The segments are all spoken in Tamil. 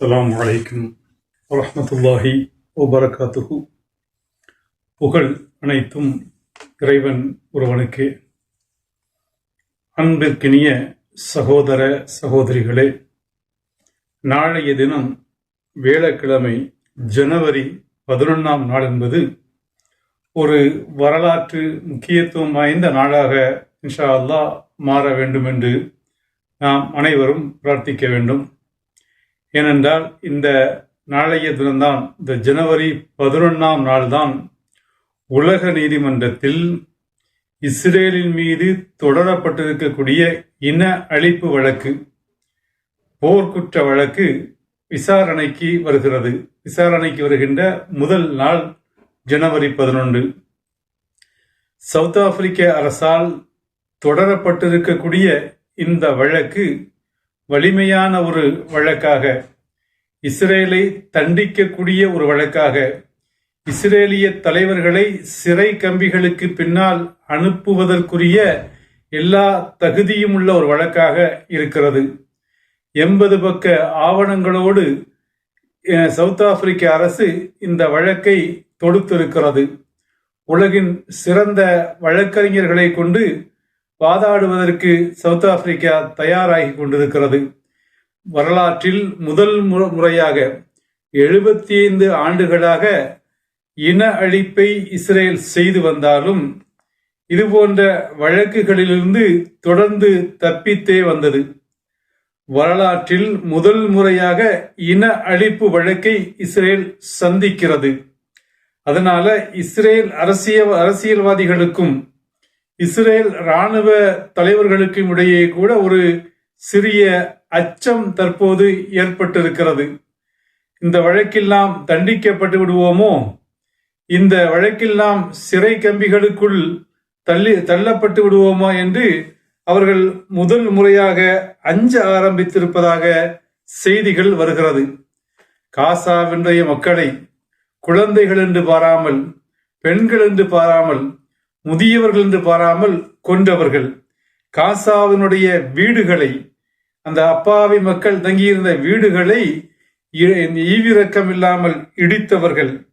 அஸ்லாம் அலைக்கும் வரமத்துல்லாஹி ஒபரகாத்துகு புகழ் அனைத்தும் இறைவன் ஒருவனுக்கு. அன்பிற்கினிய சகோதர சகோதரிகளே நாளைய தினம் வேளக்கிழமை ஜனவரி பதினொன்றாம் நாள் என்பது ஒரு வரலாற்று முக்கியத்துவம் வாய்ந்த நாளாக இன்ஷா அல்லா மாற வேண்டும் என்று நாம் அனைவரும் பிரார்த்திக்க வேண்டும். ஏனென்றால் இந்த நாளைய தினம்தான் இந்த ஜனவரி பதினொன்றாம் நாள்தான் உலக நீதிமன்றத்தில் இஸ்ரேலின் மீது தொடரப்பட்டிருக்கக்கூடிய இன அழிப்பு வழக்கு போர்க்குற்ற வழக்கு விசாரணைக்கு வருகிறது. விசாரணைக்கு வருகின்ற முதல் நாள் ஜனவரி பதினொன்று. சவுத் ஆப்பிரிக்க அரசால் தொடரப்பட்டிருக்கக்கூடிய இந்த வழக்கு வலிமையான ஒரு வழக்காக இஸ்ரேலை தண்டிக்கக்கூடிய ஒரு வழக்காக இஸ்ரேலிய தலைவர்களை சிறை கம்பிகளுக்கு பின்னால் அனுப்புவதற்குரிய எல்லா தகுதியும் உள்ள ஒரு வழக்காக இருக்கிறது. எண்பது பக்க ஆவணங்களோடு சவுத் ஆப்பிரிக்க அரசு இந்த வழக்கை தொடுத்திருக்கிறது. உலகின் சிறந்த வழக்கறிஞர்களை கொண்டு வாதாடுவதற்கு சவுத் ஆப்பிரிக்கா தயாராகி கொண்டிருக்கிறது. வரலாற்றில் முதல் மு- முறையாக எழுபத்தி ஐந்து ஆண்டுகளாக இன அழிப்பை இஸ்ரேல் செய்து வந்தாலும் இதுபோன்ற வழக்குகளிலிருந்து தொடர்ந்து தப்பித்தே வந்தது. வரலாற்றில் முதல் முறையாக இன அழிப்பு வழக்கை இஸ்ரேல் சந்திக்கிறது. அதனால இஸ்ரேல் அரசியல் அரசியல்வாதிகளுக்கும் இஸ்ரேல் ராணுவ தலைவர்களுக்கும் இடையே கூட ஒரு சிறிய அச்சம் தற்போது ஏற்பட்டிருக்கிறது. இந்த வழக்கெல்லாம் தண்டிக்கப்பட்டு விடுவோமோ? இந்த வழக்கில் நாம் சிறை கம்பிகளுக்குள் தள்ளி தள்ளப்பட்டு விடுவோமா என்று அவர்கள் முதல் முறையாக அஞ்ச ஆரம்பித்திருப்பதாக செய்திகள் வருகிறது. காசாவினுடைய மக்களை குழந்தைகள் என்று பாராமல் பெண்கள் என்று பாராமல் முதியவர்கள் என்று பாராமல் கொன்றவர்கள். காசாவினுடைய வீடுகளை அந்த அப்பாவி மக்கள் தங்கியிருந்த வீடுகளை இ- ஈவிரக்கம் இல்லாமல் இடித்தவர்கள்.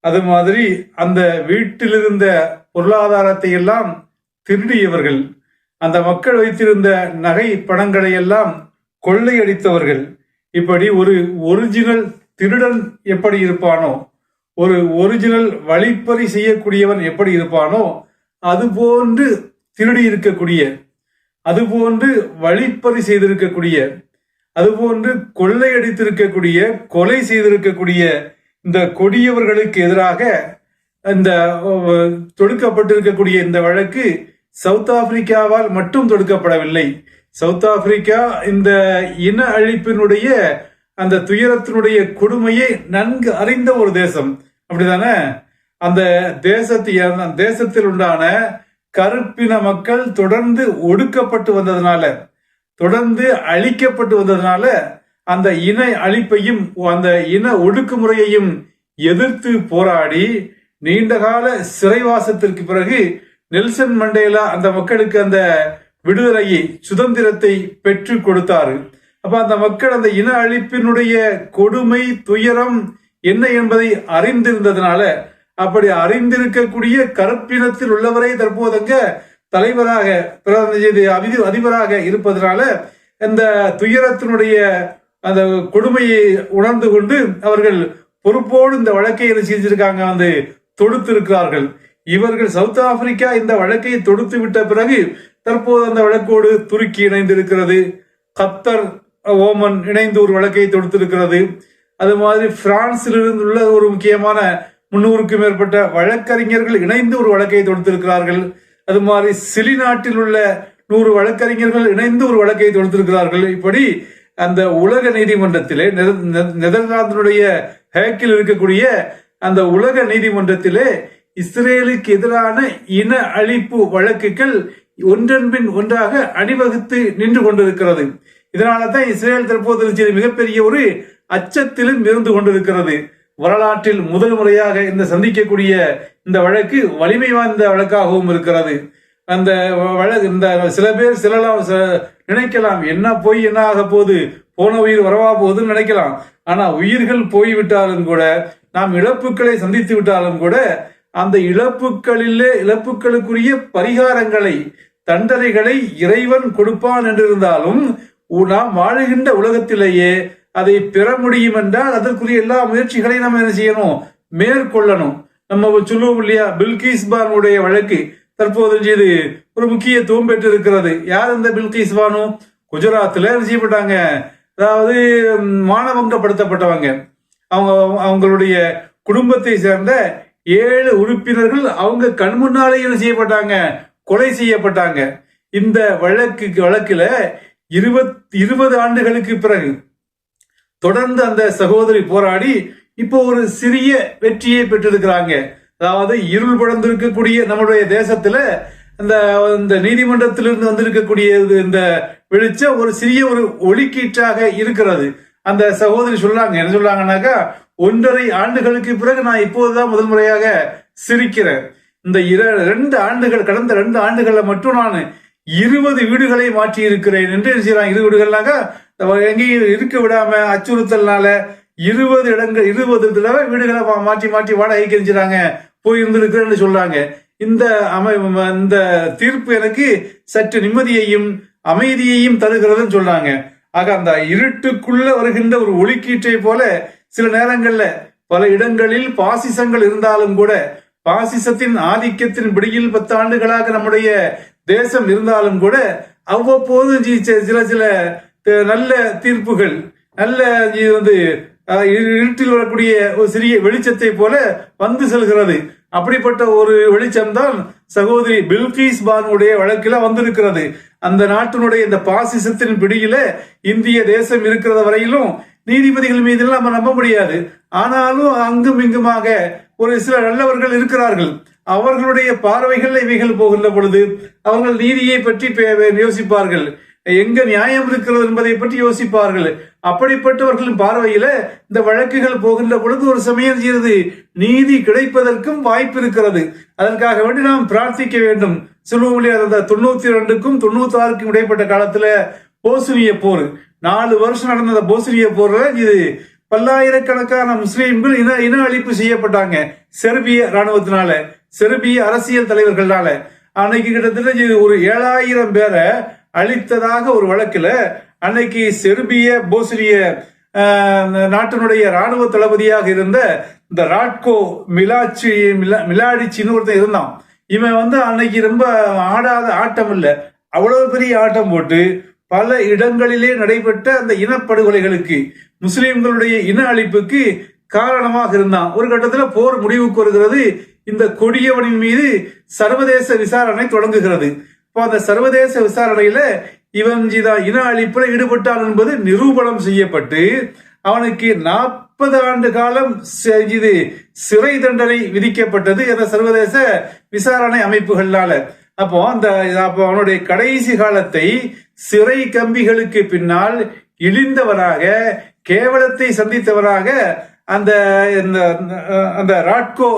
அது மாதிரி அந்த வீட்டிலிருந்த பொருளாதாரத்தை எல்லாம் திருடியவர்கள். அந்த மக்கள் வைத்திருந்த நகை பணங்களை எல்லாம் கொள்ளையடித்தவர்கள். இப்படி ஒரு ஒரிஜினல் திருடன் எப்படி இருப்பானோ ஒரு ஒரிஜினல் வழிப்பறி செய்யக்கூடியவன் எப்படி இருப்பானோ அதுபோன்று திருடி இருக்கக்கூடிய அதுபோன்று வழிப்பறி செய்திருக்கக்கூடிய அதுபோன்று கொள்ளையடித்திருக்கக்கூடிய கொலை செய்திருக்கக்கூடிய இந்த கொடியவர்களுக்கு எதிராக இந்த தொடுக்கப்பட்டிருக்கக்கூடிய இந்த வழக்கு சவுத் ஆப்பிரிக்காவால் மட்டும் தொடுக்கப்படவில்லை. சவுத் ஆப்பிரிக்கா இந்த இன அழிப்பினுடைய அந்த துயரத்தினுடைய கொடுமையை நன்கு அறிந்த ஒரு தேசம். அப்படிதானே அந்த தேசத்தை அந்த தேசத்தில் உண்டான கருப்பின மக்கள் தொடர்ந்து ஒடுக்கப்பட்டு வந்ததுனால தொடர்ந்து அழிக்கப்பட்டு வந்ததுனால அந்த இன அழிப்பையும் அந்த இன ஒடுக்குமுறையையும் எதிர்த்து போராடி நீண்டகால சிறைவாசத்திற்கு பிறகு நெல்சன் மண்டேலா அந்த மக்களுக்கு அந்த விடுதலையை சுதந்திரத்தை பெற்று கொடுத்தாரு. அப்ப அந்த மக்கள் அந்த இன அழிப்பினுடைய கொடுமை துயரம் என்ன என்பதை அறிந்திருந்ததுனால அப்படி அறிந்திருக்கக்கூடிய கருப்பினத்தில் உள்ளவரை தற்போதங்க தலைவராக பிரதம அதி- அதிபராக இருப்பதனால இந்த துயரத்தினுடைய அந்த கொடுமையை உணர்ந்து கொண்டு அவர்கள் பொறுப்போடு இந்த வழக்கை என்ன செஞ்சிருக்காங்க வந்து தொடுத்திருக்கிறார்கள். இவர்கள் சவுத் ஆப்பிரிக்கா இந்த வழக்கை தொடுத்து விட்ட பிறகு தற்போது அந்த வழக்கோடு துருக்கி இணைந்திருக்கிறது. கத்தர் ஓமன் இணைந்து ஒரு வழக்கை தொடுத்திருக்கிறது. அது மாதிரி பிரான்சிலிருந்து உள்ள ஒரு முக்கியமான முன்னூறுக்கும் மேற்பட்ட வழக்கறிஞர்கள் இணைந்து ஒரு வழக்கை தொடுத்திருக்கிறார்கள். அது மாதிரி சிலி நாட்டில் உள்ள நூறு வழக்கறிஞர்கள் இணைந்து ஒரு வழக்கை தொடுத்திருக்கிறார்கள். இப்படி அந்த உலக நீதிமன்றத்திலே நெத- நெ- நெதர்லாந்தினுடைய ஹேக்கில் இருக்கக்கூடிய அந்த உலக நீதிமன்றத்திலே இஸ்ரேலுக்கு எதிரான இன அழிப்பு வழக்குகள் ஒன்றன் பின் ஒன்றாக அணிவகுத்து நின்று கொண்டிருக்கிறது. இதனால தான் இஸ்ரேல் தற்போது மிகப்பெரிய ஒரு அச்சத்திலும் இருந்து கொண்டிருக்கிறது. வரலாற்றில் முதல் முறையாக இந்த சந்திக்கக்கூடிய இந்த வழக்கு வலிமை வாய்ந்த வழக்காகவும் இருக்கிறது. அந்த வழக்கு இந்த சில பேர் சிலலாம் ச- நினைக்கலாம் என்ன போய் என்ன ஆக போகுது போன உயிர் வரவா போகுதுன்னு நினைக்கலாம். ஆனா உயிர்கள் போய்விட்டாலும் கூட நாம் இழப்புகளை சந்தித்து விட்டாலும் கூட அந்த இழப்புகளிலே இழப்புகளுக்குரிய பரிகாரங்களை தண்டனைகளை இறைவன் கொடுப்பான் என்றிருந்தாலும் நாம் வாழுகின்ற உலகத்திலேயே அதை பெற முடியும் என்றால் அதற்குரிய எல்லா முயற்சிகளையும் நம்ம என்ன செய்யணும்? மேற்கொள்ளணும். நம்ம சொல்லுவோம் இல்லையா? பில்கிஸ் பானுடைய வழக்கு தற்போது இது ஒரு முக்கியத்துவம் பெற்றிருக்கிறது. யார் இந்த பில்கிஸ் பானு குஜராத்ல என்ன செய்யப்பட்டாங்க? அதாவது மாணவங்கப்படுத்தப்பட்டவங்க அவங்க அவங்களுடைய குடும்பத்தை சேர்ந்த ஏழு உறுப்பினர்கள் அவங்க கண் முன்னாலே என்ன செய்யப்பட்டாங்க? கொலை செய்யப்பட்டாங்க. இந்த வழக்கு வழக்குல இருபத் இருபது ஆண்டுகளுக்கு பிறகு தொடர்ந்து அந்த சகோதரி போராடி இப்போ ஒரு சிறிய வெற்றியை பெற்றிருக்கிறாங்க. அதாவது இருள் படர்ந்திருக்கக்கூடிய நம்முடைய தேசத்துல இந்த இந்த நீதிமன்றத்திலிருந்து வந்திருக்கக்கூடிய இந்த வெளிச்சம் ஒரு சிறிய ஒரு ஒளிக்கீற்றாக இருக்கிறது. அந்த சகோதரி சொல்றாங்க என்ன சொல்றாங்கன்னாக்கா ஒன்றரை ஆண்டுகளுக்கு பிறகு நான் இப்போதுதான் முதல் முறையாக சிரிக்கிறேன். இந்த இர- ரெண்டு ஆண்டுகள் கடந்த ரெண்டு ஆண்டுகளில் மட்டும் நான் இருபது வீடுகளை மாற்றி இருக்கிறேன் என்று செய்யலாம் இரு வீடுகள்னாக்கா எங்கேயும் இருக்க விடாம அச்சுறுத்தல்னால இருபது இடங்கள் இருபது தடவை வீடுகளை மாற்றி மாற்றி வாடகைக்கு எரிஞ்சிடாங்க போய் இருந்திருக்கிறேன்னு சொல்றாங்க. இந்த அமை இந்த தீர்ப்பு எனக்கு சற்று நிம்மதியையும் அமைதியையும் தருகிறதுன்னு சொல்றாங்க. ஆக அந்த இருட்டுக்குள்ள வருகின்ற ஒரு ஒளிக்கீற்றை போல சில நேரங்கள்ல பல இடங்களில் பாசிசங்கள் இருந்தாலும் கூட பாசிசத்தின் ஆதிக்கத்தின் பிடியில் பத்து ஆண்டுகளாக நம்முடைய தேசம் இருந்தாலும் கூட அவ்வப்போது சில சில நல்ல தீர்ப்புகள் நல்ல வந்து இருட்டில் வரக்கூடிய ஒரு சிறிய வெளிச்சத்தை போல வந்து செல்கிறது. அப்படிப்பட்ட ஒரு வெளிச்சம்தான் சகோதரி பில்கிஸ் பானுடைய வழக்கில வந்திருக்கிறது. அந்த நாட்டினுடைய இந்த பாசிசத்தின் பிடியில இந்திய தேசம் இருக்கிறத வரையிலும் நீதிபதிகள் மீது நம்ம நம்ப முடியாது. ஆனாலும் அங்கும் இங்குமாக ஒரு சில நல்லவர்கள் இருக்கிறார்கள். அவர்களுடைய பார்வைகள் இவைகள் போகின்ற பொழுது அவர்கள் நீதியை பற்றி பே- யோசிப்பார்கள். எங்க நியாயம் இருக்கிறது என்பதை பற்றி யோசிப்பார்கள். அப்படிப்பட்டவர்களின் பார்வையில இந்த வழக்குகள் போகின்ற பொழுது ஒரு சமயம் செய்கிறது நீதி கிடைப்பதற்கும் வாய்ப்பு இருக்கிறது. அதற்காக வேண்டி நாம் பிரார்த்திக்க வேண்டும். சொல்லுவோம் அந்த தொண்ணூத்தி ரெண்டுக்கும் தொண்ணூத்தி ஆறுக்கும் இடைப்பட்ட காலத்துல போசுனிய போர். நாலு வருஷம் நடந்த அந்த போசுனிய போர்ல இது பல்லாயிரக்கணக்கான முஸ்லீம்கள் இன இன அழிப்பு செய்யப்பட்டாங்க. செர்பிய ராணுவத்தினால செர்பிய அரசியல் தலைவர்களால அன்னைக்கு கிட்டத்தட்ட ஒரு ஏழாயிரம் பேரை அளித்ததாக ஒரு வழக்கில் அன்னைக்கு செர்பிய போஸ்னிய நாட்டினுடைய ராணுவ தளபதியாக இருந்த இந்த ராட்கோ மிலாச்சி மிலா மிலாடிச்சின்னு ஒருத்தன் இருந்தான். இவன் வந்து அன்னைக்கு ரொம்ப ஆடாத ஆட்டம் இல்லை. அவ்வளவு பெரிய ஆட்டம் போட்டு பல இடங்களிலே நடைபெற்ற அந்த இனப்படுகொலைகளுக்கு முஸ்லீம்களுடைய இன அழிப்புக்கு காரணமாக இருந்தான். ஒரு கட்டத்தில் போர் முடிவுக்கு வருகிறது. இந்த கொடியவனின் மீது சர்வதேச விசாரணை தொடங்குகிறது. இப்போ அந்த சர்வதேச விசாரணையில இவன் இத- இன அழிப்புல ஈடுபட்டான் என்பது நிரூபணம் செய்யப்பட்டு அவனுக்கு நாற்பது ஆண்டு காலம் இது சிறை தண்டனை விதிக்கப்பட்டது அந்த சர்வதேச விசாரணை அமைப்புகளால. அப்போ அந்த அப்போ அவனுடைய கடைசி காலத்தை சிறை கம்பிகளுக்கு பின்னால் இழிந்தவராக கேவலத்தை சந்தித்தவராக அந்த இந்த அந்த ராட்கோ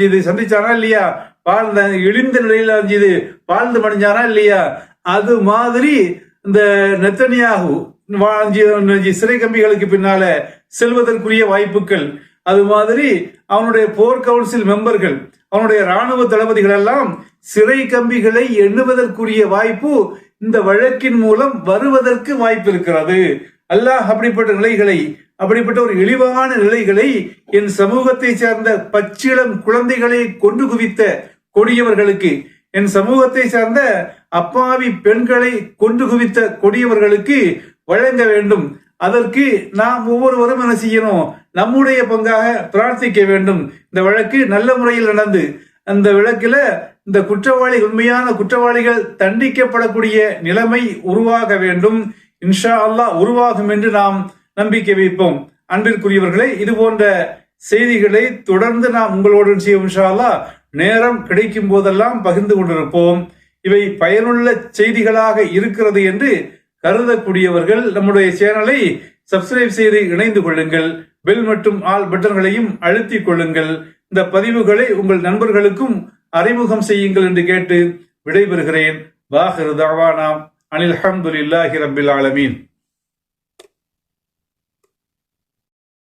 இது சந்திச்சானா இல்லையா? வாழ்ந்த இழிந்த நிலையில இது வாழ்ந்து மடிஞ்சாரா இல்லையா? அது மாதிரி இந்த நெத்தனியாகு வாழ்ந்து சிறை கம்பிகளுக்கு பின்னால செல்வதற்குரிய வாய்ப்புகள். அது மாதிரி அவனுடைய போர் கவுன்சில் மெம்பர்கள் அவனுடைய ராணுவ தளபதிகள் எல்லாம் சிறை கம்பிகளை எண்ணுவதற்குரிய வாய்ப்பு இந்த வழக்கின் மூலம் வருவதற்கு வாய்ப்பு இருக்கிறது அல்லாஹ் அப்படிப்பட்ட நிலைகளை அப்படிப்பட்ட ஒரு இழிவான நிலைகளை என் சமூகத்தை சேர்ந்த பச்சிளம் குழந்தைகளை கொண்டு குவித்த கொடியவர்களுக்கு. என் சமூகத்தை சார்ந்த அப்பாவி பெண்களை கொண்டு குவித்த கொடியவர்களுக்கு வழங்க வேண்டும். அதற்கு நாம் ஒவ்வொருவரும் என்ன செய்யணும்? நம்முடைய பங்காக பிரார்த்திக்க வேண்டும். இந்த வழக்கு நல்ல முறையில் நடந்து அந்த விளக்கில இந்த குற்றவாளி உண்மையான குற்றவாளிகள் தண்டிக்கப்படக்கூடிய நிலைமை உருவாக வேண்டும். இன்ஷா அல்லாஹ் உருவாகும் என்று நாம் நம்பிக்கை வைப்போம். அன்பிற்குரியவர்களே இது போன்ற செய்திகளை தொடர்ந்து நாம் உங்களோடு செய்யும் இன்ஷா அல்லாஹ். நேரம் கிடைக்கும் போதெல்லாம் பகிர்ந்து கொண்டிருப்போம். இவை பயனுள்ள செய்திகளாக இருக்கிறது என்று கருதக்கூடியவர்கள் நம்முடைய சேனலை சப்ஸ்கிரைப் செய்து இணைந்து கொள்ளுங்கள். பெல் மற்றும் ஆல் பட்டன்களையும் அழுத்திக் கொள்ளுங்கள். இந்த பதிவுகளை உங்கள் நண்பர்களுக்கும் அறிமுகம் செய்யுங்கள் என்று கேட்டு விடைபெறுகிறேன். வாஹிரு தாவானாம் அனில் அஹமதுல்லாஹி ரபில் ஆலமீன்.